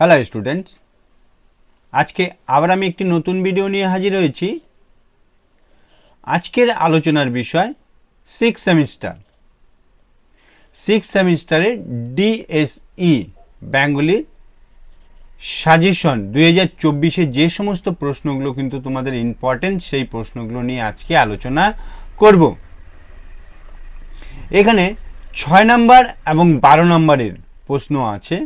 Hello students আজকে আবার আমি একটি নতুন ভিডিও নিয়ে হাজির হয়েছি। আজকের আলোচনার বিষয় সিক্স সেমিস্টার সিক্স সেমিস্টারের ডিএসই বেঙ্গলির সাজেশন দুই হাজার চব্বিশে যে সমস্ত প্রশ্নগুলো কিন্তু তোমাদের ইম্পর্টেন্ট সেই প্রশ্নগুলো নিয়ে আজকে আলোচনা করব। এখানে ছয় নাম্বার এবং বারো নম্বরের প্রশ্ন আছে।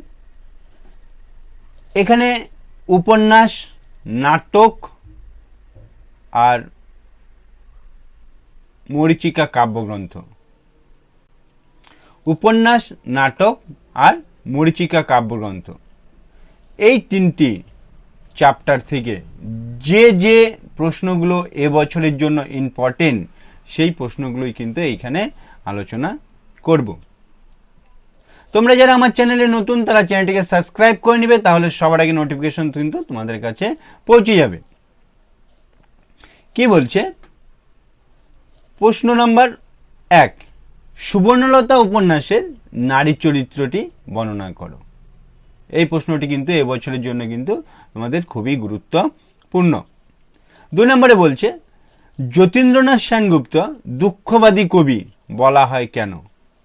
এখানে উপন্যাস, নাটক আর মরিচিকা কাব্যগ্রন্থ। উপন্যাস, নাটক আর মরিচিকা কাব্যগ্রন্থ। এই তিনটি চ্যাপ্টার থেকে যে যে প্রশ্নগুলো এবছরের জন্য ইম্পর্টেন্ট সেই প্রশ্নগুলোই কিন্তু এইখানে আলোচনা করব। তোমরা যারা আমার চ্যানেলে নতুন, তারা চ্যানেলটিকে সাবস্ক্রাইব করে নেবে, তাহলে সবার আগে নোটিফিকেশন কিন্তু তোমাদের কাছে পৌঁছে যাবে। কি বলছে? প্রশ্ন নম্বর এক, সুবর্ণলতা উপন্যাসের নারী চরিত্রটি বর্ণনা করো। এই প্রশ্নটি কিন্তু এবছরের জন্য কিন্তু তোমাদের খুবই গুরুত্বপূর্ণ। দুই নম্বরে বলছে, যতীন্দ্রনাথ সেনগুপ্ত দুঃখবাদী কবি বলা হয় কেন?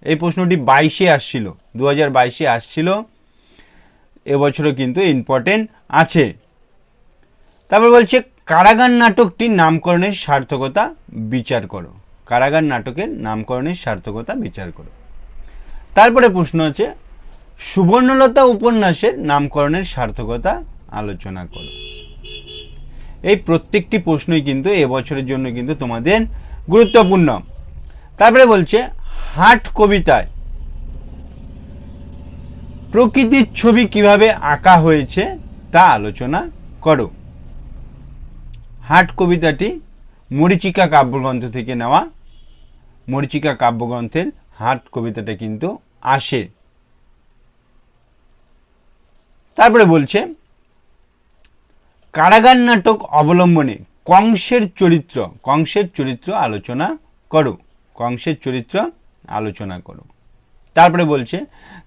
এই প্রশ্নটি বাইশে আসছিল। দু হাজার বাইশে আসছিল। এবছরও কিন্তু ইম্পর্টেন্ট আছে। তারপর বলছে, কারাগার নাটকটির নামকরণের সার্থকতা বিচার করো। কারাগার নাটকের নামকরণের সার্থকতা বিচার করো। তারপরে প্রশ্ন আছে, সুবর্ণলতা উপন্যাসের নামকরণের সার্থকতা আলোচনা করো। এই প্রত্যেকটি প্রশ্নই কিন্তু এবছরের জন্য কিন্তু তোমাদের গুরুত্বপূর্ণ। তারপরে বলছে, হাট কবিতায় প্রকৃতির ছবি কীভাবে আঁকা হয়েছে তা আলোচনা করো। হাট কবিতাটি মরিচিকা কাব্যগ্রন্থ থেকে নেওয়া। মরিচিকা কাব্যগ্রন্থের হাট কবিতাটা কিন্তু আসে। তারপরে বলছে, কারাগার নাটক অবলম্বনে কংসের চরিত্র কংসের চরিত্র আলোচনা করো। কংসের চরিত্র আলোচনা করো। তারপরে বলছে,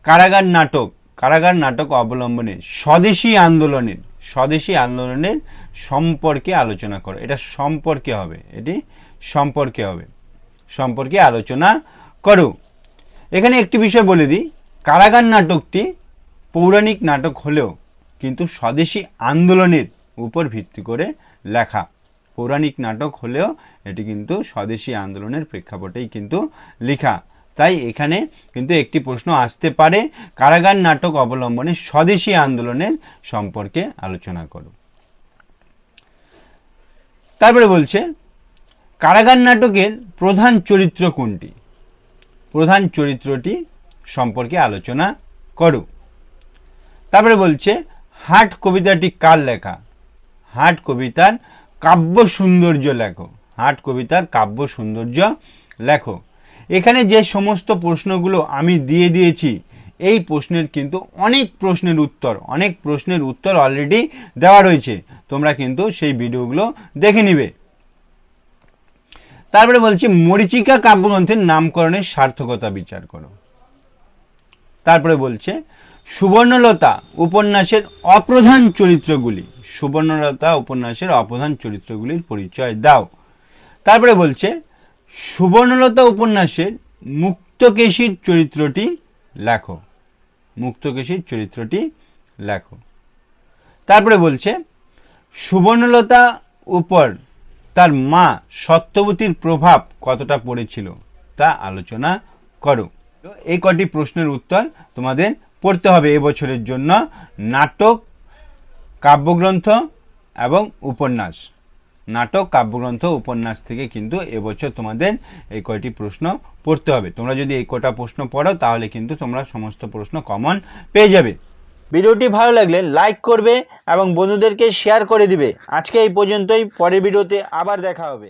কারাগার নাটক কারাগার নাটক অবলম্বনে স্বদেশী আন্দোলনের স্বদেশী আন্দোলনের সম্পর্কে আলোচনা করো। এটা সম্পর্কে হবে, এটি সম্পর্কে হবে, সম্পর্কে আলোচনা করো। এখানে একটি বিষয় বলে দিই, কারাগার নাটকটি পৌরাণিক নাটক হলেও কিন্তু স্বদেশী আন্দোলনের উপর ভিত্তি করে লেখা। পৌরাণিক নাটক হলেও এটি কিন্তু স্বদেশী আন্দোলনের প্রেক্ষাপটেই কিন্তু লেখা। তাই এখানে কিন্তু একটি প্রশ্ন আসতে পারে, কারাগার নাটক অবলম্বনে স্বদেশী আন্দোলনের সম্পর্কে আলোচনা করো তারপরে বলছে, কারাগার নাটকের প্রধান চরিত্র কোনটি? প্রধান চরিত্রটি সম্পর্কে আলোচনা করো তারপরে বলছে, হাট কবিতাটি কার লেখা? হাট কবিতার কাব্য সৌন্দর্য লেখো। হাট কবিতার কাব্য সৌন্দর্য লেখো। এখানে যে সমস্ত প্রশ্নগুলো আমি দিয়ে দিয়েছি, এই প্রশ্নের কিন্তু অনেক প্রশ্নের উত্তর, অনেক প্রশ্নের উত্তর অলরেডি দেওয়া রয়েছে। তোমরা কিন্তু সেই ভিডিওগুলো দেখে নিবে। তারপরে বলছি, মরিচিকা কাব্যগ্রন্থের নামকরণের সার্থকতা বিচার করো। তারপরে বলছে, সুবর্ণলতা উপন্যাসের অপ্রধান চরিত্রগুলি, সুবর্ণলতা উপন্যাসের অপ্রধান চরিত্রগুলির পরিচয় দাও। তারপরে বলছে সুবর্ণলতা উপন্যাসের মুক্তকেশীর চরিত্রটি লেখো। মুক্তকেশীর চরিত্রটি লেখো। তারপরে বলছে, সুবর্ণলতা উপর তার মা সত্যবতীর প্রভাব কতটা পড়েছিল তা আলোচনা করো। এই কটি প্রশ্নের উত্তর তোমাদের পড়তে হবে এবছরের জন্য। নাটক, কাব্যগ্রন্থ এবং উপন্যাস। নাটক, কাব্যগ্রন্থ, উপন্যাস থেকে কিন্তু এবছর তোমাদের এই কয়টি প্রশ্ন পড়তে হবে। তোমরা যদি এই কটা প্রশ্ন পড়ো, তাহলে কিন্তু তোমরা সমস্ত প্রশ্ন কমন পেয়ে যাবে। ভিডিওটি ভালো লাগলে লাইক করবে এবং বন্ধুদেরকে শেয়ার করে দিবে। আজকে এই পর্যন্তই, পরের ভিডিওতে আবার দেখা হবে।